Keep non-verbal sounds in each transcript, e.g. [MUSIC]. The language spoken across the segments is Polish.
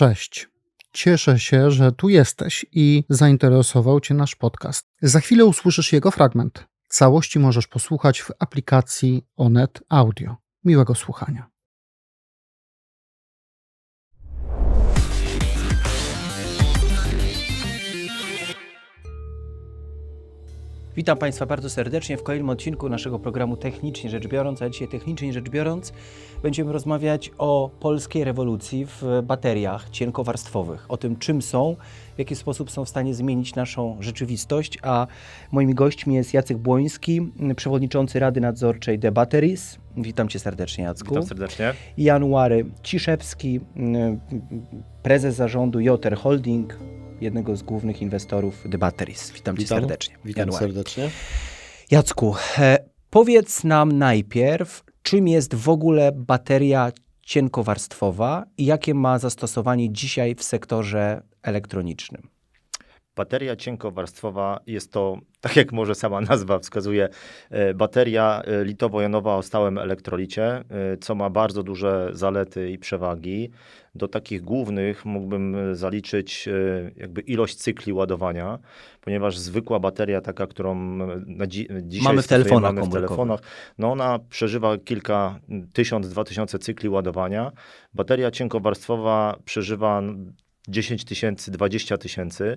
Cześć. Cieszę się, że tu jesteś i zainteresował Cię nasz podcast. Za chwilę usłyszysz jego fragment. Całości możesz posłuchać w aplikacji Onet Audio. Miłego słuchania. Witam Państwa bardzo serdecznie w kolejnym odcinku naszego programu Technicznie Rzecz Biorąc, a dzisiaj technicznie rzecz biorąc będziemy rozmawiać o polskiej rewolucji w bateriach cienkowarstwowych, o tym czym są, w jaki sposób są w stanie zmienić naszą rzeczywistość, a moimi gośćmi jest Jacek Błoński, przewodniczący Rady Nadzorczej The Batteries. Witam Cię serdecznie Jacku. Witam serdecznie. I January Ciszewski, prezes zarządu Joter Holding, jednego z głównych inwestorów The Batteries. Witam, Cię serdecznie. Witam January. serdecznie. Jacku, e, powiedz nam najpierw, czym jest w ogóle bateria cienkowarstwowa i jakie ma zastosowanie dzisiaj w sektorze elektronicznym? Bateria cienkowarstwowa jest to, [LAUGHS] tak jak może sama nazwa wskazuje, e, bateria e, litowo-jonowa o stałym elektrolicie, co ma bardzo duże zalety i przewagi. Do takich głównych mógłbym e, zaliczyć e, jakby ilość cykli ładowania, ponieważ zwykła bateria, taka, którą na dzi dzisiaj Mamy w telefonach mamy w telefonach, no ona przeżywa kilka tysiąc, dwa tysiące cykli ładowania. Bateria cienkowarstwowa przeżywa 10 tysięcy, 20 tysięcy.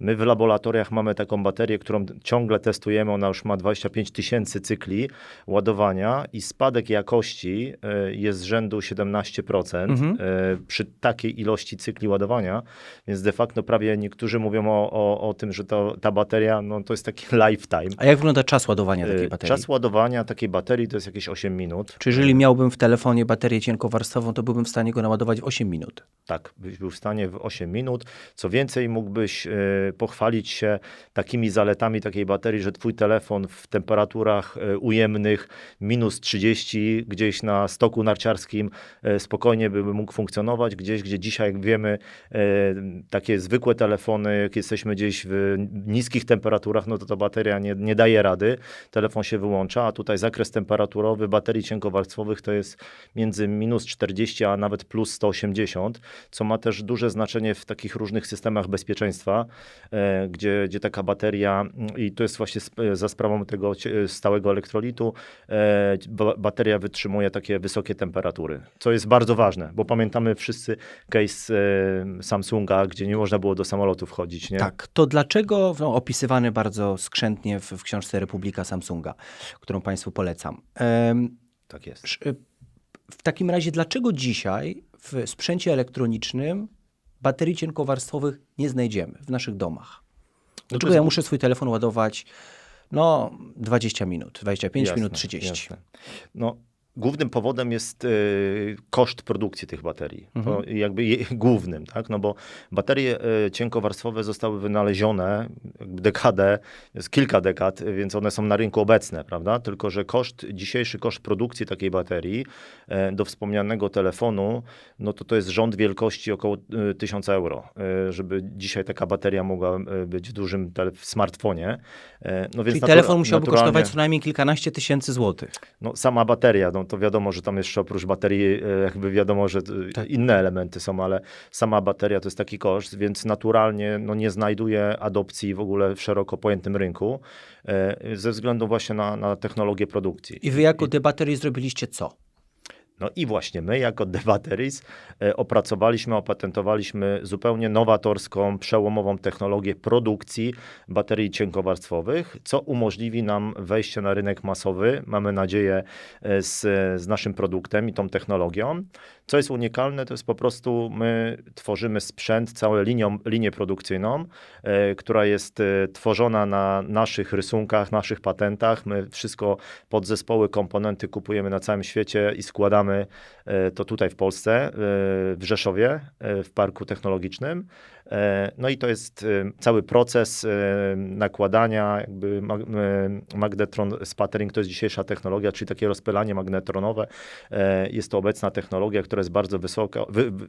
My w laboratoriach mamy taką baterię, którą ciągle testujemy. Ona już ma 25 tysięcy cykli ładowania i spadek jakości e, jest z rzędu 17% Mhm. e, przy takiej ilości cykli ładowania. Więc de facto prawie niektórzy mówią o, o, o tym, że to, ta bateria no, to jest taki [LAUGHS] lifetime. A jak wygląda czas ładowania takiej E, baterii? Czas ładowania takiej baterii to jest jakieś 8 minut. Czy jeżeli miałbym w telefonie baterię cienkowarstwową, to byłbym w stanie go naładować w 8 minut? Tak, byś był w stanie w 8 minut. Co więcej, mógłbyś e, pochwalić się takimi zaletami takiej baterii, że twój telefon w temperaturach e, ujemnych minus 30 gdzieś na stoku narciarskim e, spokojnie by mógł funkcjonować. Gdzieś, gdzie dzisiaj, jak wiemy, takie zwykłe telefony, jak jesteśmy gdzieś w niskich temperaturach, no to ta bateria nie, nie daje rady. Telefon się wyłącza, a tutaj zakres temperaturowy baterii cienkowarstwowych to jest między minus 40 a nawet plus 180 co ma też duże znaczenie w takich różnych systemach bezpieczeństwa, e, gdzie, gdzie taka bateria, mm, i to jest właśnie sp- za sprawą tego stałego elektrolitu, e, ba- bateria wytrzymuje takie wysokie temperatury, co jest bardzo ważne, bo pamiętamy wszyscy case e, Samsunga, gdzie nie można było do samolotu wchodzić, nie? Tak. To dlaczego, no, opisywany bardzo skrzętnie w, w książce Republika Samsunga, którą Państwu polecam. Tak jest. W takim razie, dlaczego dzisiaj w sprzęcie elektronicznym baterii cienkowarstwowych nie znajdziemy w naszych domach? Dlaczego jest ja muszę swój telefon ładować no 20 minut, 25 Jasne, minut, 30? jasne. No, głównym powodem jest y, koszt produkcji tych baterii. Mhm. To jakby je, [LAUGHS] głównym, tak? No bo baterie y, cienkowarstwowe zostały wynalezione dekadę, jest kilka dekad, więc one są na rynku obecne, prawda? Tylko, że koszt, dzisiejszy koszt produkcji takiej baterii e, do wspomnianego telefonu, no to to jest rząd wielkości około y, 1000 euro, e, żeby dzisiaj taka bateria mogła e, być w dużym w smartfonie. E, No więc Czyli telefon musiałby kosztować co najmniej kilkanaście tysięcy złotych. no, sama bateria, no to wiadomo, że tam jeszcze oprócz baterii, e, jakby wiadomo, że e, Tak. inne elementy są, ale sama bateria to jest taki koszt, więc naturalnie no, nie znajduje adopcji w ogóle w szeroko pojętym rynku e, ze względu właśnie na, na technologię produkcji. I wy jako te baterii zrobiliście co? No i właśnie my jako The Batteries e, opracowaliśmy, opatentowaliśmy zupełnie nowatorską, przełomową technologię produkcji baterii cienkowarstwowych, co umożliwi nam wejście na rynek masowy, mamy nadzieję, e, z, z naszym produktem i tą technologią. Co jest unikalne, to jest po prostu my tworzymy sprzęt, całą linią, linię produkcyjną, e, która jest tworzona na naszych rysunkach, naszych patentach. My wszystko, podzespoły, komponenty kupujemy na całym świecie i składamy e, to tutaj w Polsce, e, w Rzeszowie, e, w Parku Technologicznym. E, No i to jest e, cały proces e, nakładania, jakby mag- e, magnetron sputtering to jest dzisiejsza technologia, czyli takie rozpylanie magnetronowe. E, Jest to obecna technologia, która jest bardzo wysoka,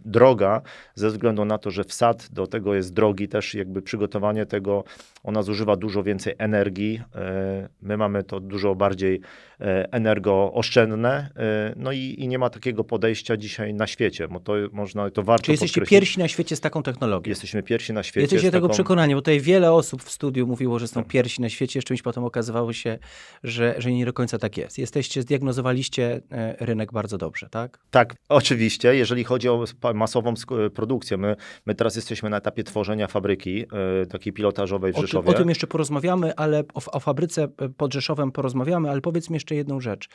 droga, ze względu na to, że wsad do tego jest drogi, też jakby przygotowanie tego, ona zużywa dużo więcej energii. E, My mamy to dużo bardziej e, energooszczędne, e, no i, i nie ma takiego podejścia dzisiaj na świecie, bo to można, to warto Czy jesteście podkreślić. pierwsi na świecie z taką technologią? Jesteśmy pierwsi na świecie. Jesteście z tego taką- przekonani, bo tutaj wiele osób w studiu mówiło, że są Tak. pierwsi na świecie, z czymś potem okazywało się, że, że nie do końca tak jest. Jesteście, zdiagnozowaliście e, rynek bardzo dobrze, tak? Tak, oczywiście, jeżeli chodzi o masową produkcję. My, my teraz jesteśmy na etapie tworzenia fabryki e, takiej pilotażowej w O, Rzeszowie. o tym jeszcze porozmawiamy, ale o, o fabryce e, pod Rzeszowem porozmawiamy, ale powiedz mi jeszcze jedną rzecz.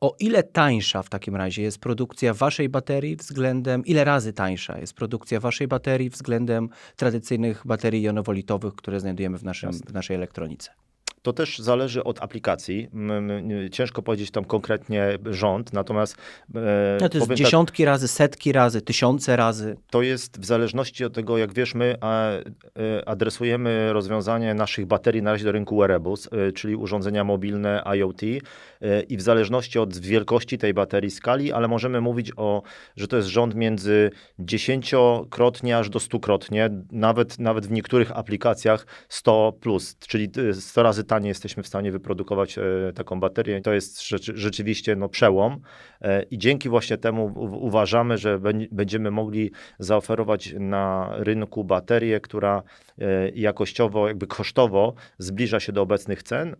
O ile tańsza w takim razie jest produkcja waszej baterii względem, ile razy tańsza jest produkcja waszej baterii względem tradycyjnych baterii jonowolitowych, które znajdujemy w, naszym, w naszej elektronice? To też zależy od aplikacji. Ciężko powiedzieć tam konkretnie rząd, natomiast e, No to jest tak, dziesiątki razy, setki razy, tysiące razy. to jest w zależności od tego, jak wiesz, my e, adresujemy rozwiązanie naszych baterii na razie do rynku wearables, e, czyli urządzenia mobilne IoT i w zależności od wielkości tej baterii, skali, ale możemy mówić o, że to jest rząd między dziesięciokrotnie aż do stukrotnie, nawet, nawet w niektórych aplikacjach 100 plus, czyli e, 100 razy taniej jesteśmy w stanie wyprodukować e, taką baterię. To jest rzeczy, rzeczywiście no, przełom e, i dzięki właśnie temu uważamy, że będziemy mogli zaoferować na rynku baterię, która e, jakościowo, jakby kosztowo zbliża się do obecnych cen,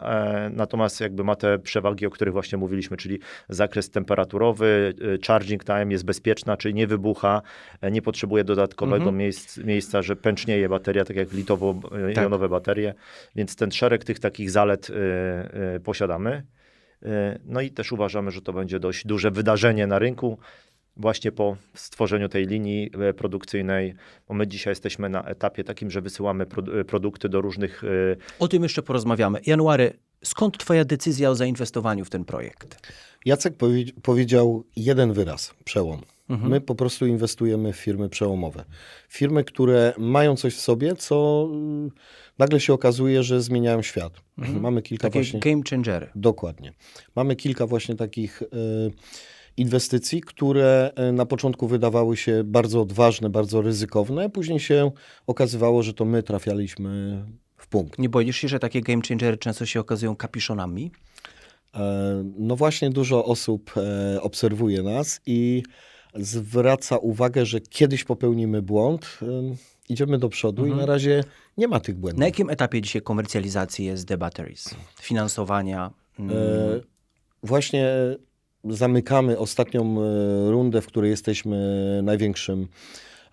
natomiast jakby ma te przewagi, o których właśnie mówiliśmy, czyli zakres temperaturowy, charging time jest bezpieczna, czyli nie wybucha, nie potrzebuje dodatkowego Mhm. miejsc, miejsca, że pęcznieje bateria, tak jak litowo-jonowe baterie, więc ten szereg tych takich zalet e, e, posiadamy. E, No i też uważamy, że to będzie dość duże wydarzenie na rynku właśnie po stworzeniu tej linii produkcyjnej, bo my dzisiaj jesteśmy na etapie takim, że wysyłamy pro- produkty do różnych O tym jeszcze porozmawiamy. January, skąd twoja decyzja o zainwestowaniu w ten projekt? Jacek powie powiedział jeden wyraz, przełom. Mhm. My po prostu inwestujemy w firmy przełomowe. Firmy, które mają coś w sobie, co y, nagle się okazuje, że zmieniają świat. Mamy kilka Takie właśnie... game changery. Dokładnie. Mamy kilka właśnie takich y, inwestycji, które y, na początku wydawały się bardzo odważne, bardzo ryzykowne, później się okazywało, że to my trafialiśmy w punkt. Nie boisz się, że takie game changery często się okazują kapiszonami? E, No właśnie dużo osób e, obserwuje nas i zwraca uwagę, że kiedyś popełnimy błąd, e, idziemy do przodu i na razie nie ma tych błędów. Na jakim etapie dzisiaj komercjalizacji jest The Batteries? Finansowania? Mm, E, Właśnie zamykamy ostatnią e, rundę, w której jesteśmy największym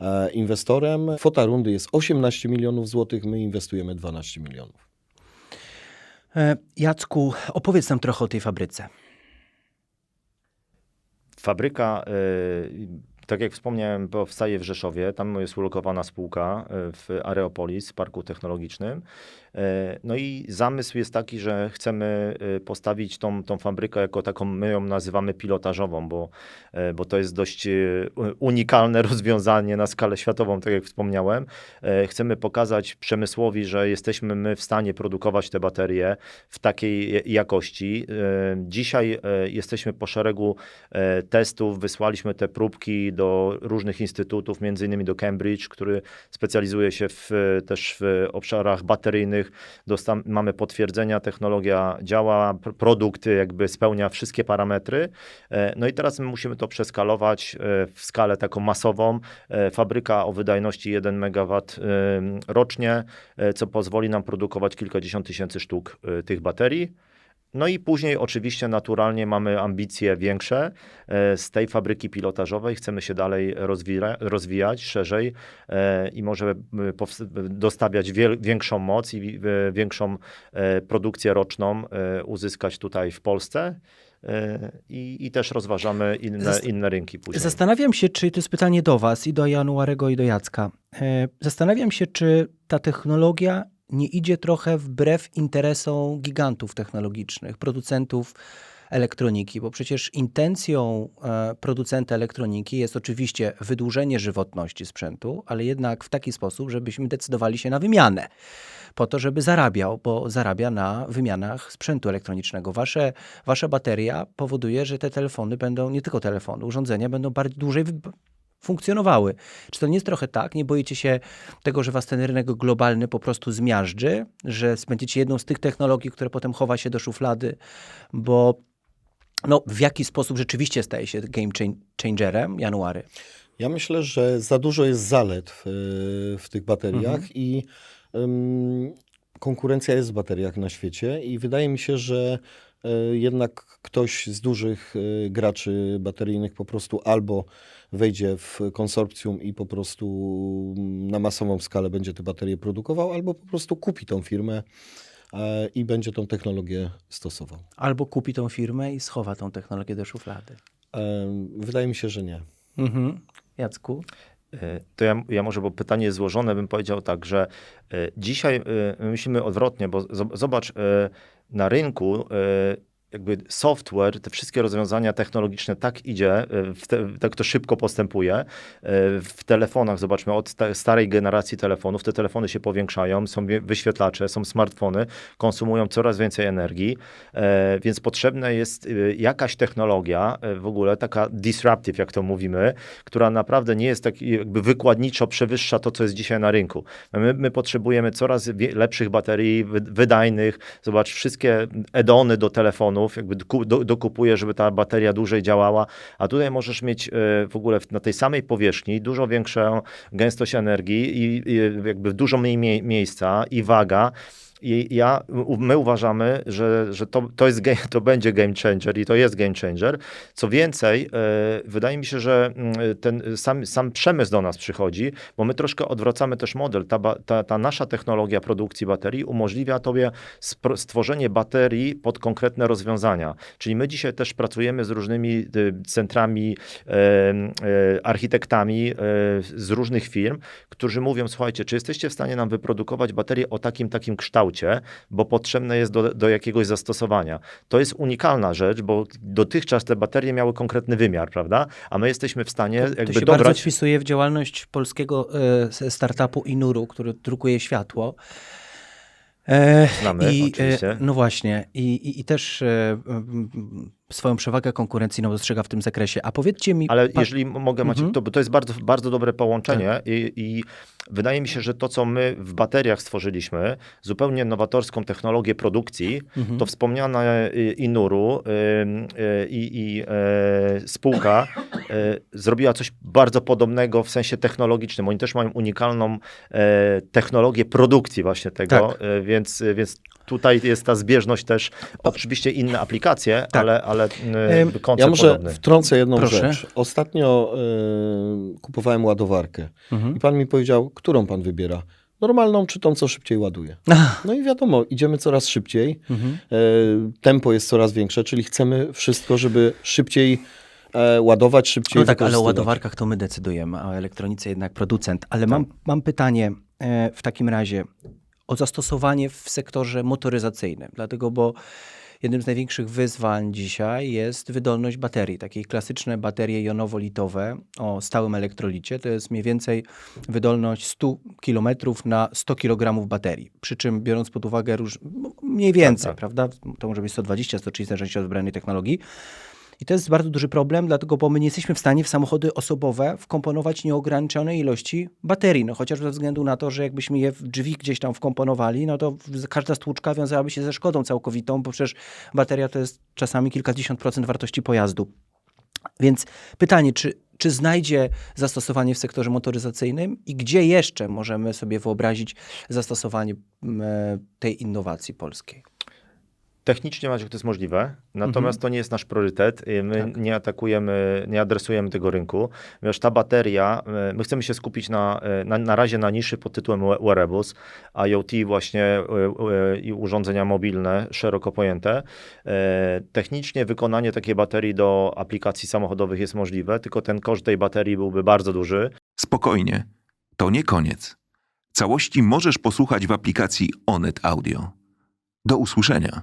e, inwestorem. Kwota rundy jest 18 milionów złotych, my inwestujemy 12 milionów. E, Jacku, opowiedz nam trochę o tej fabryce. Fabryka, y, tak jak wspomniałem, powstaje w Rzeszowie. Tam jest ulokowana spółka y, w Areopolis, parku technologicznym. Y, No i zamysł jest taki, że chcemy y, postawić tą, tą fabrykę jako taką, my ją nazywamy pilotażową, bo, y, bo to jest dość unikalne [LAUGHS] rozwiązanie na skalę światową, tak jak wspomniałem. Chcemy pokazać przemysłowi, że jesteśmy my w stanie produkować te baterie w takiej jakości. Dzisiaj jesteśmy po szeregu e, testów, wysłaliśmy te próbki do różnych instytutów, między innymi do Cambridge, który specjalizuje się w, też w obszarach bateryjnych. Dostam, mamy potwierdzenia, technologia działa, pr- produkt jakby spełnia wszystkie parametry. E, No i teraz my musimy to przeskalować e, w skalę taką masową. E, Fabryka o wydajności 1 MW rocznie, co pozwoli nam produkować kilkadziesiąt tysięcy sztuk tych baterii. No i później oczywiście naturalnie mamy ambicje większe e, z tej fabryki pilotażowej. Chcemy się dalej rozwija, rozwijać szerzej e, i może e, dostawiać większą moc i większą produkcję roczną uzyskać tutaj w Polsce. I, I też rozważamy inne, Zast- inne rynki później. Zastanawiam się, czy to jest pytanie do Was i do Januarego i do Jacka. Zastanawiam się, czy ta technologia nie idzie trochę wbrew interesom gigantów technologicznych, producentów elektroniki, bo przecież intencją e, producenta elektroniki jest oczywiście wydłużenie żywotności sprzętu, ale jednak w taki sposób, żebyśmy decydowali się na wymianę po to, żeby zarabiał, bo zarabia na wymianach sprzętu elektronicznego. Wasze, wasza bateria powoduje, że te telefony będą, nie tylko telefony, urządzenia będą bardziej dłużej funkcjonowały. Czy to nie jest trochę tak? Nie boicie się tego, że was ten rynek globalny po prostu zmiażdży, że będziecie jedną z tych technologii, które potem chowa się do szuflady, bo no, w jaki sposób rzeczywiście staje się game chan- changerem January? Ja myślę, że za dużo jest zalet w, w tych bateriach Mhm. i ym, konkurencja jest w bateriach na świecie i wydaje mi się, że jednak ktoś z dużych y, graczy bateryjnych po prostu albo wejdzie w konsorcjum i po prostu mm, na masową skalę będzie te baterie produkował, albo po prostu kupi tą firmę e, i będzie tą technologię stosował. Albo kupi tą firmę i schowa tą technologię do szuflady. Wydaje mi się, że nie. Mhm. Jacku? E, To ja, ja może, bo pytanie jest złożone, bym powiedział tak, że e, dzisiaj e, myślimy odwrotnie, bo zob- zobacz, e, na rynku e, jakby software, te wszystkie rozwiązania technologiczne tak idzie, e, te, tak to szybko postępuje. E, W telefonach, zobaczmy, od sta- starej generacji telefonów, te telefony się powiększają, są wie- wyświetlacze, są smartfony, konsumują coraz więcej energii, e, więc potrzebna jest jakaś technologia, w ogóle taka disruptive, jak to mówimy, która naprawdę nie jest tak jakby wykładniczo przewyższa to, co jest dzisiaj na rynku. My, my potrzebujemy coraz lepszych baterii, wy- wydajnych. Zobacz, wszystkie edony do jakby doku- do, dokupuje, żeby ta bateria dłużej działała, a tutaj możesz mieć e, w ogóle na tej samej powierzchni dużo większą gęstość energii i, jakby dużo mniej mie- miejsca i waga. I ja, my uważamy, że, że to, to, jest to będzie game changer i to jest game changer. Co więcej, e, wydaje mi się, że mm, ten sam, sam przemysł do nas przychodzi, bo my troszkę odwracamy też model. Ta, ta, ta nasza technologia produkcji baterii umożliwia tobie stworzenie baterii pod konkretne rozwiązania. Czyli my dzisiaj też pracujemy z różnymi y, centrami, e, architektami e, z różnych firm, którzy mówią, słuchajcie, czy jesteście w stanie nam wyprodukować baterię o takim, takim kształcie, bo potrzebne jest do, do jakiegoś zastosowania. To jest unikalna rzecz, bo dotychczas te baterie miały konkretny wymiar, prawda? A my jesteśmy w stanie To jakby się bardzo dobrać... wpisuje w działalność polskiego e, startupu Inuru, który drukuje światło. E, Znamy, oczywiście. E, no właśnie. I, i, i też e, m, swoją przewagę konkurencyjną dostrzega w tym zakresie. A powiedzcie mi... Ale jeżeli mogę, Maciek, Mhm. to, bo to jest bardzo, bardzo dobre połączenie i, i wydaje mi się, że to, co my w bateriach stworzyliśmy, zupełnie nowatorską technologię produkcji, Mhm. to wspomniana y, Inuru y, y, i, i e, spółka e, zrobiła coś bardzo podobnego w sensie technologicznym. Oni też mają unikalną e, technologię produkcji właśnie tego, Tak. więc, więc tutaj jest ta zbieżność też, oczywiście inne aplikacje, Tak. ale, ale y, koncept Ja może podobny. wtrącę jedną Proszę. rzecz. Ostatnio y, kupowałem ładowarkę Mhm. i pan mi powiedział, którą pan wybiera? Normalną czy tą, co szybciej ładuje? Ach, No i wiadomo, idziemy coraz szybciej, mhm. e, tempo jest coraz większe, czyli chcemy wszystko, żeby szybciej e, ładować, szybciej No tak, ale o ładowarkach to my decydujemy, a o elektronice jednak producent. Ale mam, mam pytanie e, w takim razie o zastosowanie w sektorze motoryzacyjnym, dlatego, bo jednym z największych wyzwań dzisiaj jest wydolność baterii. Takie klasyczne baterie jonowo-litowe o stałym elektrolicie to jest mniej więcej wydolność 100 km na 100 kg baterii. Przy czym biorąc pod uwagę róż, mniej więcej, tak. prawda? To może być 120, 130 zależności od wybranej technologii. I to jest bardzo duży problem, dlatego, bo my nie jesteśmy w stanie w samochody osobowe wkomponować nieograniczonej ilości baterii. No chociaż ze względu na to, że jakbyśmy je w drzwi gdzieś tam wkomponowali, no to każda stłuczka wiązałaby się ze szkodą całkowitą, bo przecież bateria to jest czasami kilkadziesiąt procent wartości pojazdu. Więc pytanie, czy, czy znajdzie zastosowanie w sektorze motoryzacyjnym i gdzie jeszcze możemy sobie wyobrazić zastosowanie tej innowacji polskiej? Technicznie, Maciek, to jest możliwe, natomiast to nie jest nasz priorytet. My Tak. nie atakujemy, nie adresujemy tego rynku, ponieważ ta bateria, y, my chcemy się skupić na, y, na, na razie na niszy pod tytułem we- wearables, IoT właśnie y, i urządzenia mobilne, szeroko pojęte. Technicznie wykonanie takiej baterii do aplikacji samochodowych jest możliwe, tylko ten koszt tej baterii byłby bardzo duży. Spokojnie, to nie koniec. Całości możesz posłuchać w aplikacji Onet Audio. Do usłyszenia.